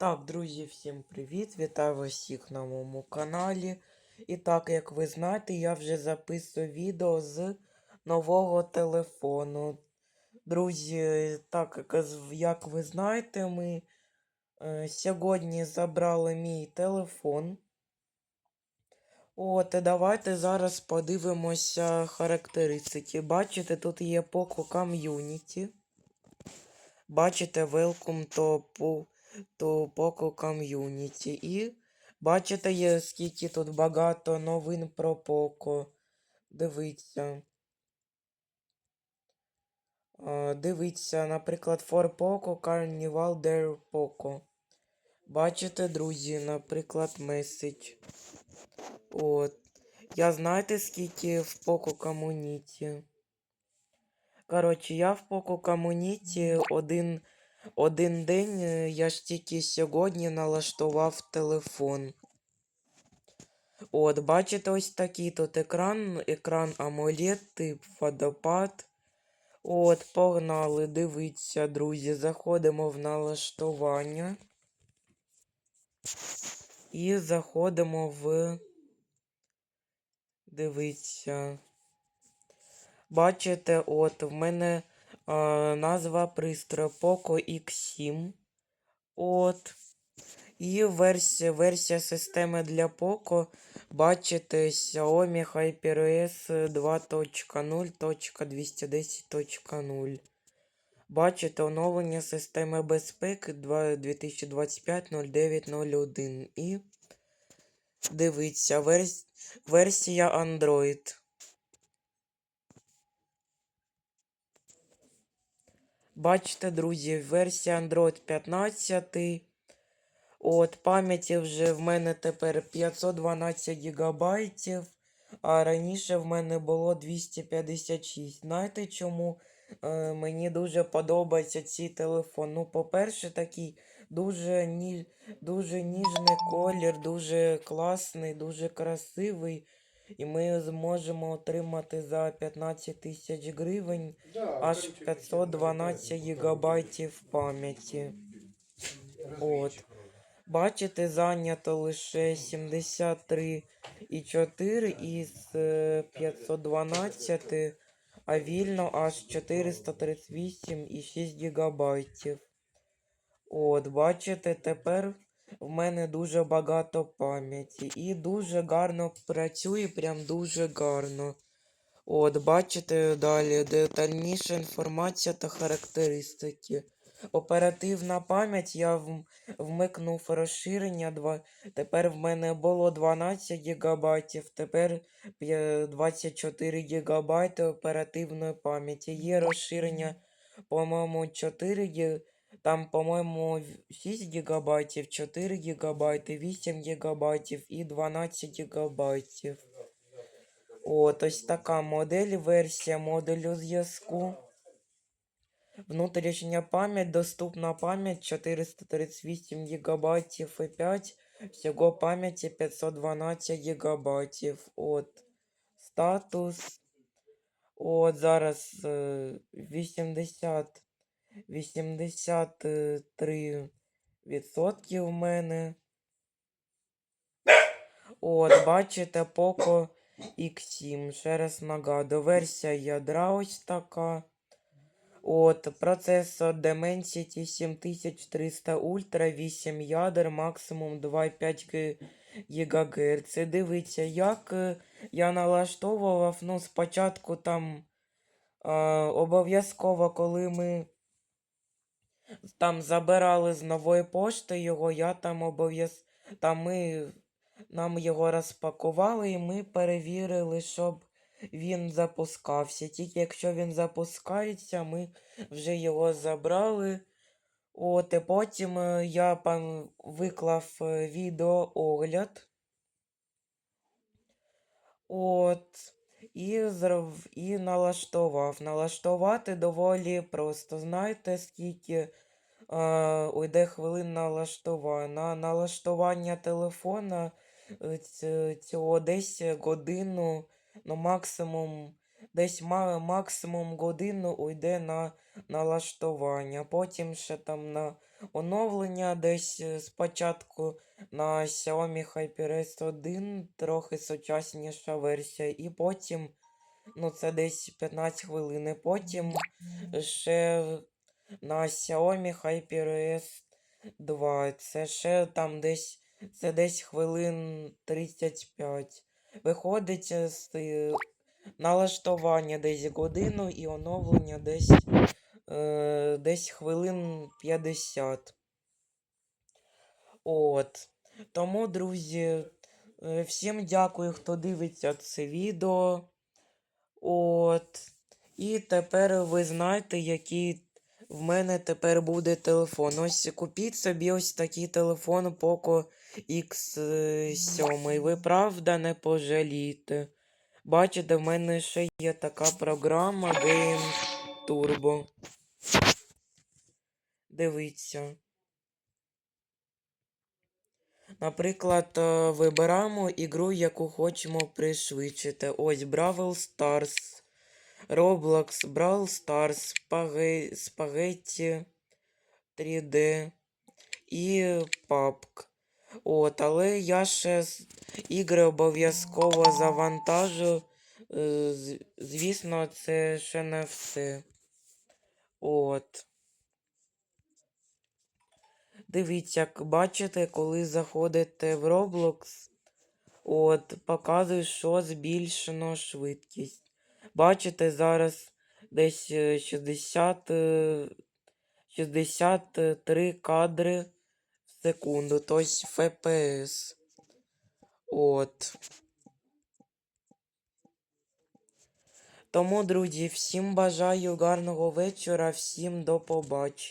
Так, друзі, всім привіт! Вітаю вас всіх на моєму каналі. І так, як ви знаєте, я вже записую відео з нового телефону. Друзі, так як, ви знаєте, ми е, сьогодні забрали мій телефон. От, і давайте зараз подивимося характеристики. Бачите, тут є Poco Community. Бачите, Welcome to, To Poco Community. І бачите, є скільки тут багато новин про Poco. Дивіться. Дивіться, наприклад, For Poco Carnival Dare Poco. Бачите, друзі, наприклад, меседж. От. Я знаєте, скільки в Poco Community? Коротше, я в Poco Community один, один день, е, я ж тільки сьогодні налаштував телефон. От, бачите, ось такий тут екран, екран AMOLED, тип водопад. От, погнали, дивіться, друзі, заходимо в налаштування. І заходимо в. Дивіться. Бачите, от в мене назва пристрою Poco X7. От. І версія, версія системи для Poco. Бачите, Xiaomi HyperOS 2.0.210.0. Бачите оновлення системи безпеки 2025-0901. І дивіться, верс... версія Android. Бачите, друзі, версія Android 15. От пам'яті вже в мене тепер 512 гігабайтів, а раніше в мене було 256. Знаєте чому е, мені дуже подобається цей телефон? Ну, по-перше, такий дуже, ні... дуже ніжний колір, дуже класний, дуже красивий. І ми зможемо отримати за 15 тисяч гривень аж 512 гігабайтів пам'яті. От. Бачите, зайнято лише 73,4 із е, 512, а вільно аж 438,6 гігабайтів. От, бачите, тепер в мене дуже багато пам'яті і дуже гарно працює, прям дуже гарно. От, бачите далі детальніша інформація та характеристики. Оперативна пам'ять я вмикнув розширення. Два... Тепер в мене було 12 гігабайтів, тепер 24 гігабайти оперативної пам'яті. Є розширення, по-моєму, 4 гі... Там, по-моєму, в- 6 гігабайтів, 4 гігабайти, 8 гігабайтів і 12 гігабайтів. От, ось така модель, версія модулю зв'язку. Внутрішня пам'ять, доступна пам'ять 438 гігабайтів і 5. Всього пам'яті 512 гігабайтів. От. Статус. От зараз е, 80 83 відсотки в мене. От, бачите, Poco X7. Ще раз нагадую, версія ядра ось така. От, процесор Dimensity 7300 Ultra, 8 ядер, максимум 2,5 ГГц. Дивіться, як е, я налаштовував, ну, спочатку там е, обов'язково, коли ми там забирали з нової пошти його, я там обов'яз... Там ми нам його розпакували і ми перевірили, щоб він запускався. Тільки якщо він запускається, ми вже його забрали. От, і потім е, я виклав е, відеоогляд. От. І, зров... і налаштував. Налаштувати доволі просто. Знаєте, скільки е, уйде хвилин налаштування. На налаштування телефона е, цього десь годину, ну максимум, десь ма- максимум годину уйде на налаштування. Потім ще там на оновлення десь е, спочатку на Xiaomi HyperX 1 трохи сучасніша версія, і потім, ну це десь 15 хвилин, і потім ще на Xiaomi HyperX 2. Це ще там десь, це десь хвилин 35. Виходить е, з е, налаштування десь годину і оновлення десь, е, десь хвилин 50. От. Тому, друзі, е, всім дякую, хто дивиться це відео. От. І тепер ви знаєте, який в мене тепер буде телефон. Ось купіть собі ось такий телефон Poco X7. Ви правда не пожалієте. Бачите, в мене ще є така програма Game Turbo. Дивіться. Наприклад, е, вибираємо ігру, яку хочемо пришвидшити. Ось Бравл Stars, Roblox, Brawl Stars, Spaghe- Spaghetti 3D і PUBG. От, але я ще ігри обов'язково завантажу. Е, Звісно, це ще не все. От. Дивіться, як бачите, коли заходите в Roblox, от, показує, що збільшено швидкість. Бачите, зараз десь е, 60, е, 63 кадри в секунду, тобто FPS. От. Тому, друзі, всім бажаю гарного вечора, всім до побачення.